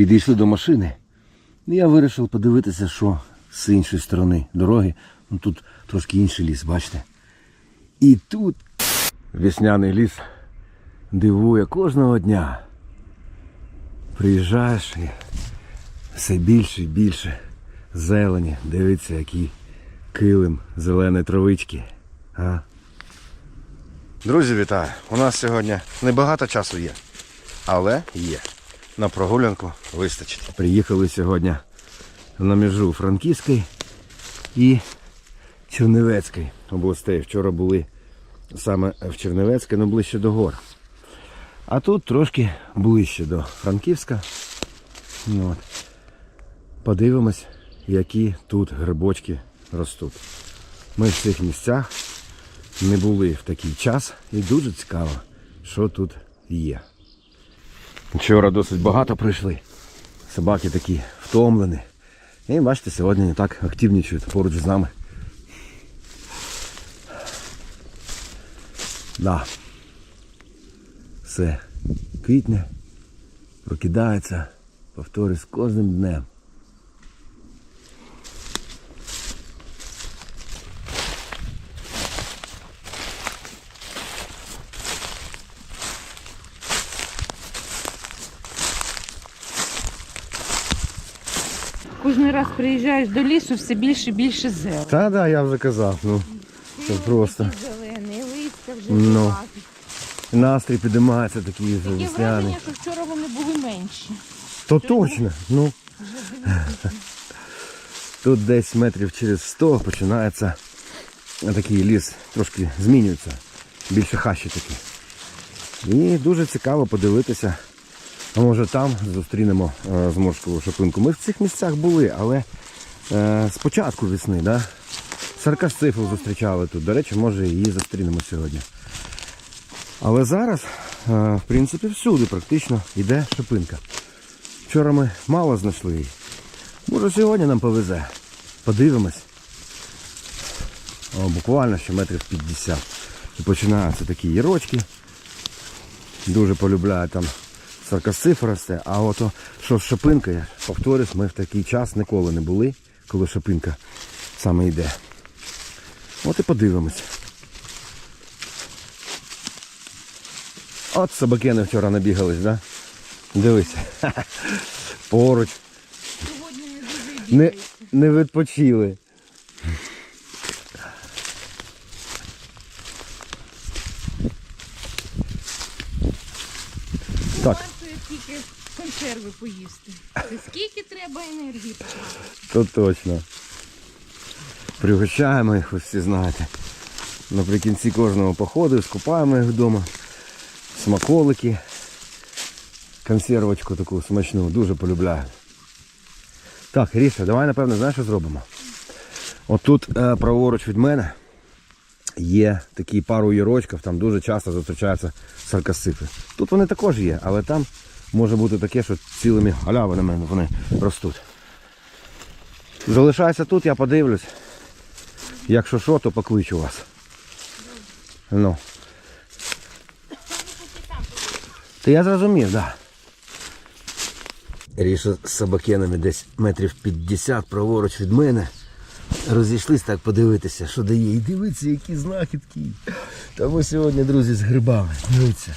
Підійшли до машини. І я вирішив подивитися, що з іншої сторони дороги. Ну, тут трошки інший ліс, бачите. І тут весняний ліс дивує кожного дня. Приїжджаєш і все більше і більше зелені. Дивіться, який килим зеленої травички. А? Друзі, вітаю! У нас сьогодні небагато часу є, але є. На прогулянку вистачить. Приїхали сьогодні на межу Франківської і Чернівецької областей. Вчора були саме в Чернівецькій, але ближче до гор. А тут трошки ближче до Франківська. Ну, От. Подивимось, які тут грибочки ростуть. Ми в цих місцях не були в такий час і дуже цікаво, що тут є. Вчора досить багато прийшли. Собаки такі втомлені. І бачите, сьогодні не так активнічують поруч з нами. Да. Все квітне, прокидається, повторюсь, кожним днем. Кожен раз приїжджаєш до лісу, все більше і більше зелень. Та да, я вже казав. Ну, це просто. Зелений, листя вже Ну. настрій підіймається такий вже Таке весняний. враження, що вчора вони були менші. То точно. Ну, тут десь метрів через 100 починається такий ліс, трошки змінюється. Більше хащі такі. І дуже цікаво подивитися. А може там зустрінемо е, зморшкову шопинку. Ми в цих місцях були, але е, з початку весни, да? Саркасцифу зустрічали тут. До речі, може її зустрінемо сьогодні. Але зараз, е, в принципі, всюди практично йде шипинка. Вчора ми мало знайшли її. Може сьогодні нам повезе. Подивимось. О, буквально ще метрів 50. І починаються такі ярочки. Дуже полюбляю там саркасиф росте. А от що з шипинкою, повторюсь, ми в такий час ніколи не були, коли шипинка саме йде. От і подивимось. От собакени вчора набігались, да? Дивись. Поруч. Не, не відпочили. Так. Консерви поїсти. Це скільки треба енергії? То точно. Пригощаємо їх, ви всі знаєте. Наприкінці кожного походу скупаємо їх вдома. Смаколики. Консервочку таку смачну, дуже полюбляю. Так, Ріша, давай напевно, знаєш, що зробимо? Отут е, праворуч від мене є такі пару ярочків, там дуже часто зустрічаються саркасифи. Тут вони також є, але там може бути таке, що цілими галявинами вони ростуть. Залишайся тут, я подивлюсь. Якщо що, то покличу вас. Ну. Та я зрозумів, так. Да. Ріша з собакенами десь метрів 50 праворуч від мене. Розійшлись так подивитися, що дає. І дивіться, які знахідки. Та ми сьогодні, друзі, з грибами. Дивіться.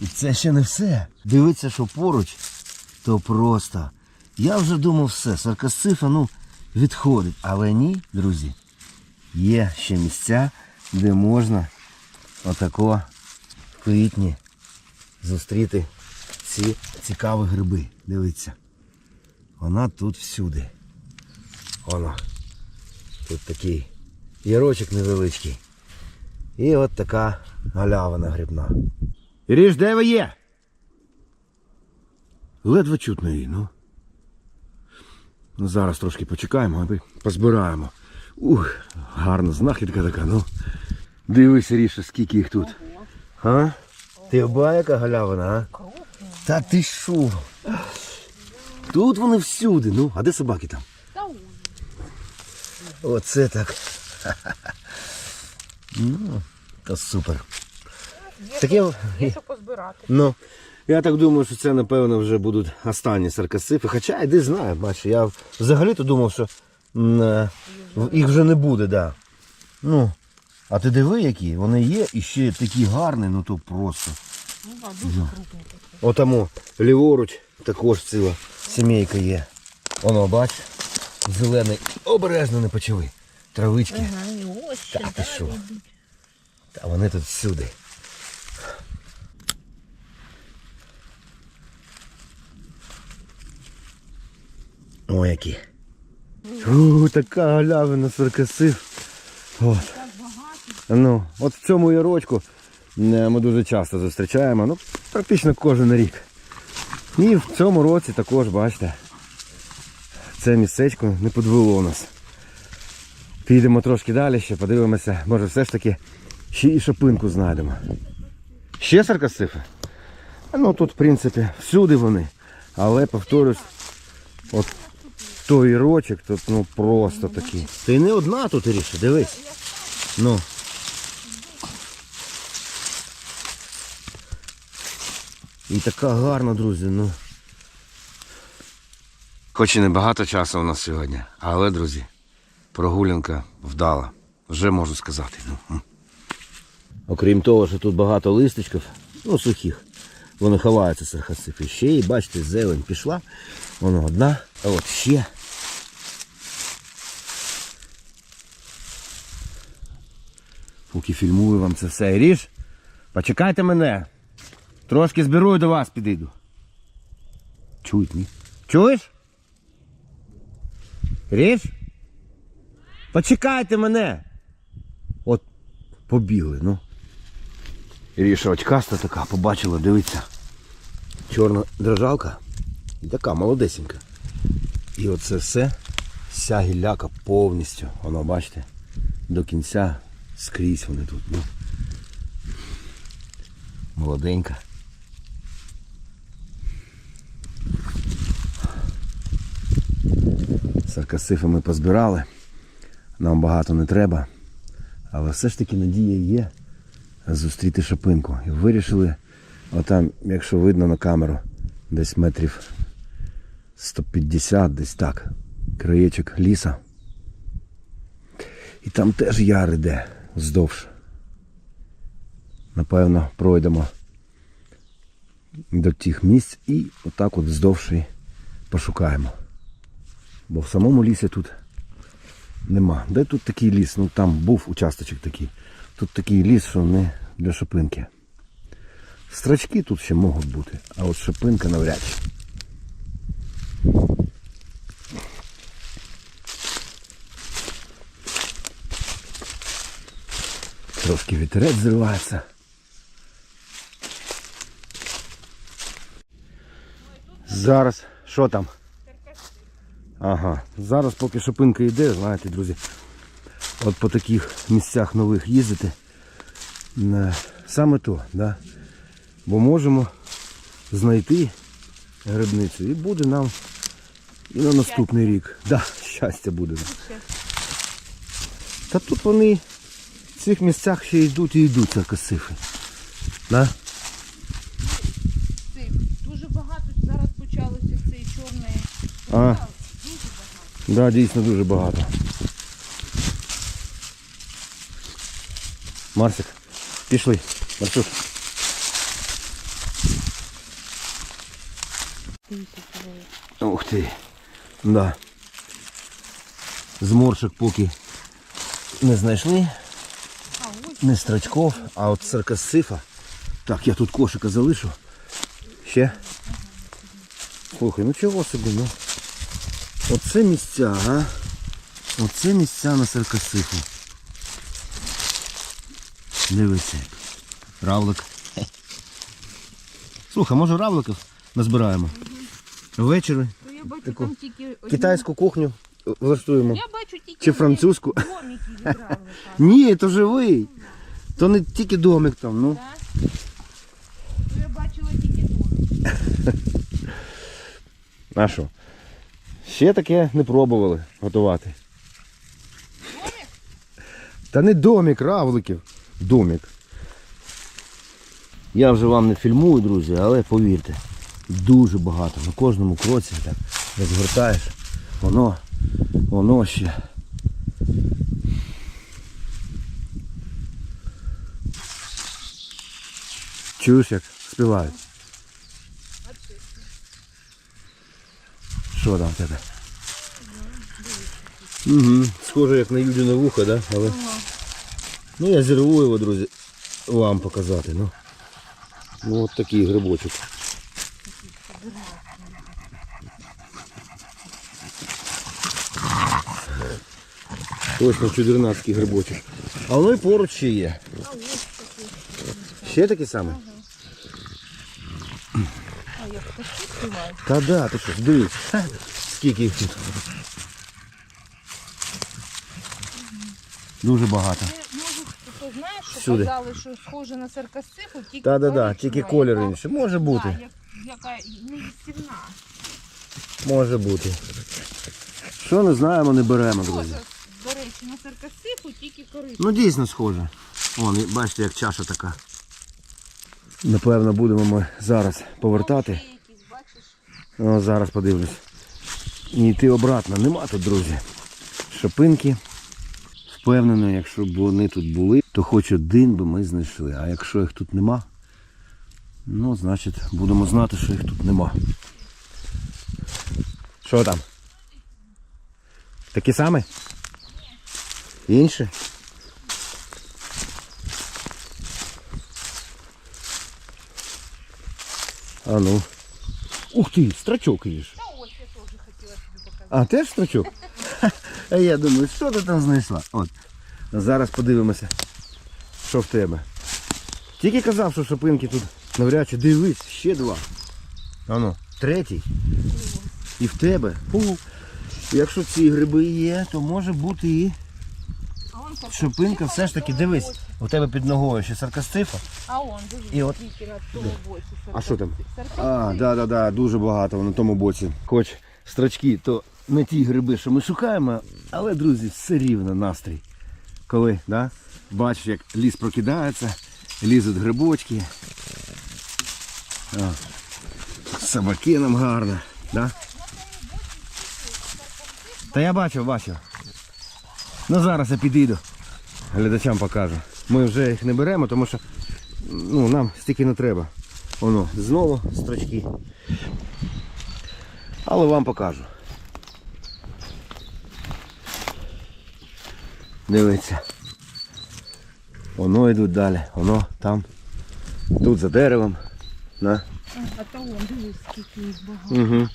І це ще не все. Дивіться, що поруч, то просто. Я вже думав все, саркасцифа, ну, відходить. Але ні, друзі, є ще місця, де можна отако в квітні зустріти ці цікаві гриби. Дивіться. Вона тут всюди. Воно. Тут такий ярочок невеличкий. І от така галявина грибна. Іріш, де ви є? Ледве чутно її, ну. Зараз трошки почекаємо, аби позбираємо. Ух, гарна знахідка така, ну. Дивись, Ріша, скільки їх тут. А? Ти оба яка галявина, а? Та ти що? Тут вони всюди, ну, а де собаки там? Оце так. Ну, то супер. Таке, Є що позбирати. ну, Я так думаю, що це, напевно, вже будуть останні саркасифи. Хоча йди знаю, бачиш, я взагалі-то думав, що м, е, їх вже не буде, да. Ну, а ти диви, які вони є і ще такі гарні, ну то просто. Ну, да, дуже крупно таке. Отому ліворуч також ціла сімейка є. Воно, бач, зелений. Обережно не почали. Травички. Ага, і ось ще Та ти що? йдуть. Та вони тут всюди. О, які. У, така галявина саркасив. От. Ну, от в цьому ярочку е, ми дуже часто зустрічаємо, ну, практично кожен рік. І в цьому році також, бачите, це містечко не подвело нас. Підемо трошки далі ще, подивимося, може все ж таки ще і шопинку знайдемо. Ще саркасифи? Ну тут, в принципі, всюди вони. Але повторюсь, от той рочок тут ну просто такий. Ти не одна тут Іріша, дивись. Ну. І така гарна, друзі, ну. Хоч і не багато часу у нас сьогодні, але, друзі, прогулянка вдала. Вже можу сказати. Ну. Окрім того, що тут багато листочків, ну сухих, вони ховаються сархацифи. Ще і бачите, зелень пішла. Воно одна, а от ще. Поки фільмую вам це все. Ріж, почекайте мене. Трошки зберу і до вас підійду. Чують, ні? Чуєш? Ріж? Почекайте мене. От побігли, ну. Ріша очкаста така, побачила, дивиться. Чорна дрожалка. І така молодесенька. І оце все, вся гілляка повністю. Воно, бачите, до кінця скрізь вони тут. Ну. Молоденька. Саркасифи ми позбирали. Нам багато не треба. Але все ж таки надія є зустріти шопинку. І вирішили, отам, якщо видно на камеру, десь метрів 150, десь так. Краєчок ліса. І там теж яр іде вздовж. Напевно, пройдемо до тих місць і отак от вздовж і пошукаємо. Бо в самому лісі тут нема. Де тут такий ліс? Ну там був участочок такий. Тут такий ліс, що не для шипинки. Страчки тут ще можуть бути, а от шипинка навряд чи. Трошки вітерець зривається. Зараз, що там? Ага, зараз поки шипинка йде, знаєте, друзі, от по таких місцях нових їздити. е, Саме то, да? бо можемо знайти грибницю і буде нам і на наступний рік. Да, щастя буде. нам. Та тут вони в цих місцях ще йдуть і йдуть церкосифи. Да? Дуже багато зараз почалося цей чорний. А, Дуже багато. да, дійсно дуже багато. Марсик, пішли. Марсюк. Ух ти. Да. Зморшок поки не знайшли, не страчков, а от циркосифа. Так, я тут кошика залишу. Ще. Слухай, ну чого собі, ну. Оце місця, а? Оце місця на циркосифу. Дивися. як. Равлик. Слухай, може равликів назбираємо? Ввечері то я бачу Таку там тільки одні- китайську кухню влаштуємо. Я бачу тільки Чи одні французьку? домики відправили. Ні, то живий. То не тільки домик там, ну. Так? То я бачила тільки домик. А що? Ще таке не пробували готувати. Домик? Та не домик, равликів. Домик. Я вже вам не фільмую, друзі, але повірте, дуже багато. На кожному кроці так розгортаєш, воно, воно ще. Чуєш, як співають? Що там в тебе? Угу. Схоже як на Юдіне вухо, да? Але... Ну я зірву його, друзі, вам показати. Ну, ну от такий грибочок. Точно чудернацький грибочок. А воно і поруч ще є. Ще такий самий? Та да, ти що, дивись. Скільки їх тут. Дуже багато. Ти, може, хто знаєш, що Всюди. казали, що схоже на саркасцифу, тільки Та да да, тільки колір інший. Може бути. як, яка не їстівна. Може бути. Що не знаємо, не беремо, друзі. Схоже, до речі, на саркасцифу, тільки коричнева. Ну дійсно схоже. Вон, і бачите, як чаша така. Напевно, будемо ми зараз повертати. Ще якісь, бачиш? О, зараз подивлюсь. І йти обратно. Нема тут, друзі. Шопинки. Впевнено, якщо б вони тут були, то хоч один би ми знайшли. А якщо їх тут нема, ну, значить, будемо знати, що їх тут нема. Що там? Такі самі? Інші? А ну. Ух ти, страчок їж. А, теж строчок? А я думаю, що ти там знайшла? От. Зараз подивимося, що в тебе. Тільки казав, що шопинки тут навряд чи дивись, ще два. Ану, третій. І в тебе. Якщо ці гриби є, то може бути і А шопинка все ж таки, дивись, у тебе під ногою ще саркастифа. А он, дивись, І от- на тому боці. А що там? А, да, да, да, дуже багато на тому боці. Хоч строчки, то не ті гриби, що ми шукаємо, але, друзі, все рівно настрій. Коли, да, бачиш, як ліс прокидається, лізуть грибочки. Собаки нам гарно, да? Та я бачив, бачив. Ну зараз я підійду. Глядачам покажу. Ми вже їх не беремо, тому що ну, нам стільки не треба. Воно, знову строчки. Але вам покажу. Дивіться. Воно йдуть далі. Воно там. Тут за деревом. На. А то он, дивись, скільки їх багато. Угу.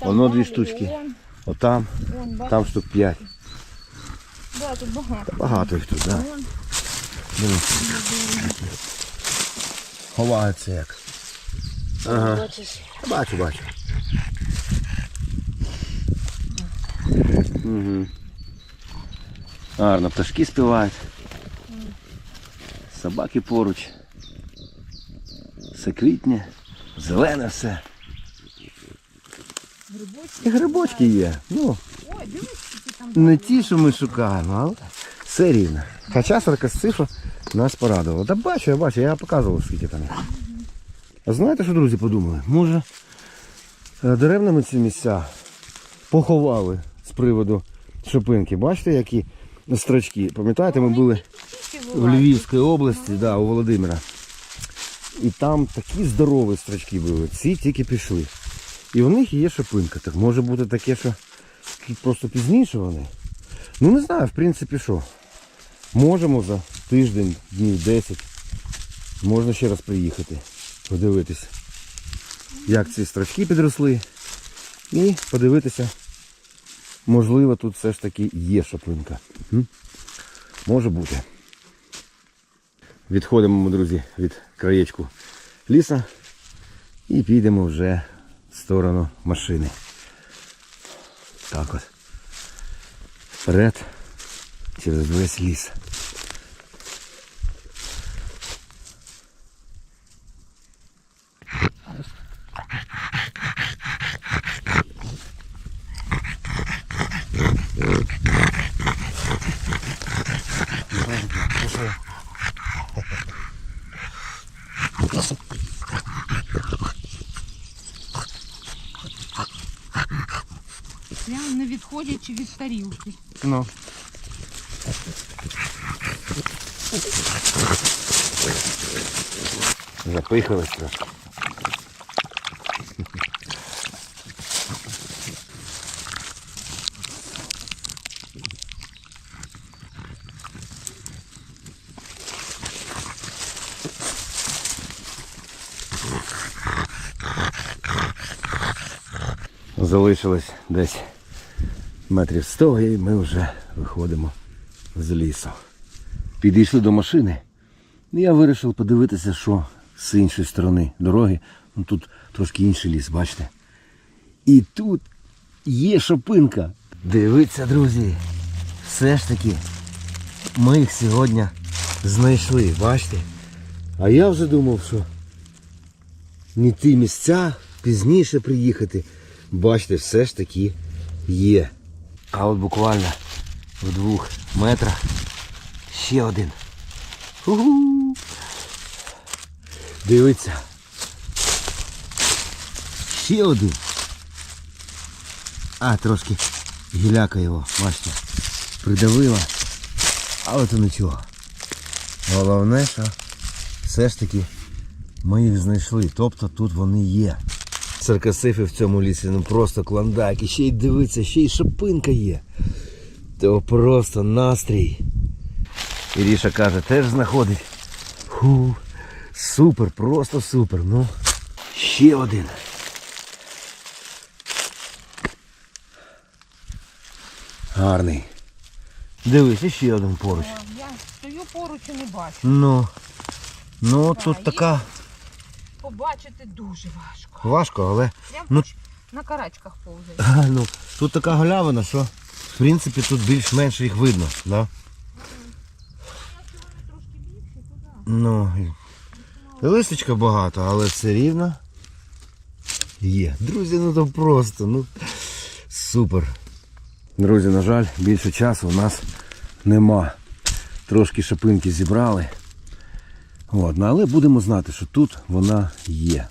Воно дві штучки. Отам. Там штук 5. да, тут багато. Багато їх тут, так. Да. Вон, Дивіться. Ховаються як. Ага. бачиш, Бачу, бачу. Угу. Гарно, пташки співають. Собаки поруч. Все квітне, зелене все. грибочки. І грибочки є. Ну, Ой, дивись, там. не ті, що ми шукаємо, але все рівно. Хоча саркасцифа нас порадувала. Та бачу, я бачу, я показував, скільки там. є. А знаєте, що друзі подумали? Може е, деревними ці місця поховали з приводу шопинки. Бачите, які строчки? Пам'ятаєте, ми були в? Львівській області, да, у Володимира. І там такі здорові строчки були. Ці тільки пішли. І в них є шипинка. Так може бути таке, що просто пізніше вони. Ну не знаю, в принципі, що. Можемо за тиждень, днів 10. Можна ще раз приїхати, подивитися, як ці строчки підросли. І подивитися, можливо, тут все ж таки є шаплинка. Може бути. Відходимо друзі, від краєчку ліса і підемо вже в сторону машини. Так от. Вперед через весь ліс. Тарілки. Ну. Запихались трошки. Залишилось десь метрів 100 і ми вже виходимо з лісу. Підійшли до машини. і Я вирішив подивитися, що з іншої сторони дороги. Ну, тут трошки інший ліс, бачите. І тут є шопинка. Дивіться, друзі. Все ж таки, ми їх сьогодні знайшли, бачите? А я вже думав, що не ті місця пізніше приїхати. Бачите, все ж таки є. А от буквально в двох метрах ще один. Ху-ху. Дивіться. Ще один. А, трошки гіляка його, бачите, придавила. Але то нічого. Головне, що все ж таки ми їх знайшли. Тобто тут вони є. Циркасифи в цьому лісі, ну просто клондайк. І ще й дивиться, ще й шипинка є. То просто настрій. Іріша каже, теж знаходить. Фу, супер, просто супер. Ну, ще один. Гарний. Дивись, ще один поруч. Я стою поруч і не бачу. Ну, ну тут така Побачити дуже важко. важко, але Прям Ну- на карачках повзає. А, ну, тут така галявина, що в принципі тут більш-менш їх видно. Да? Ну, листочка багато, але все рівно є. Друзі, ну то просто, ну супер. Друзі, на жаль, більше часу у нас нема. Трошки шапинки зібрали. Ну, але будемо знати, що тут вона є.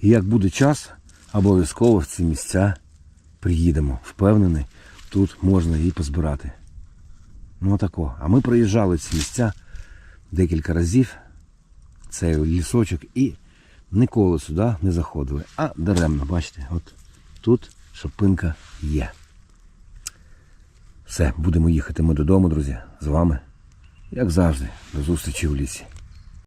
І як буде час, обов'язково в ці місця приїдемо. Впевнений, тут можна її позбирати. Ну тако. А ми проїжджали ці місця декілька разів. Цей лісочок і ніколи сюди не заходили. А даремно, бачите, от тут шопинка є. Все, будемо їхати ми додому, друзі, з вами. Як завжди, до зустрічі в лісі.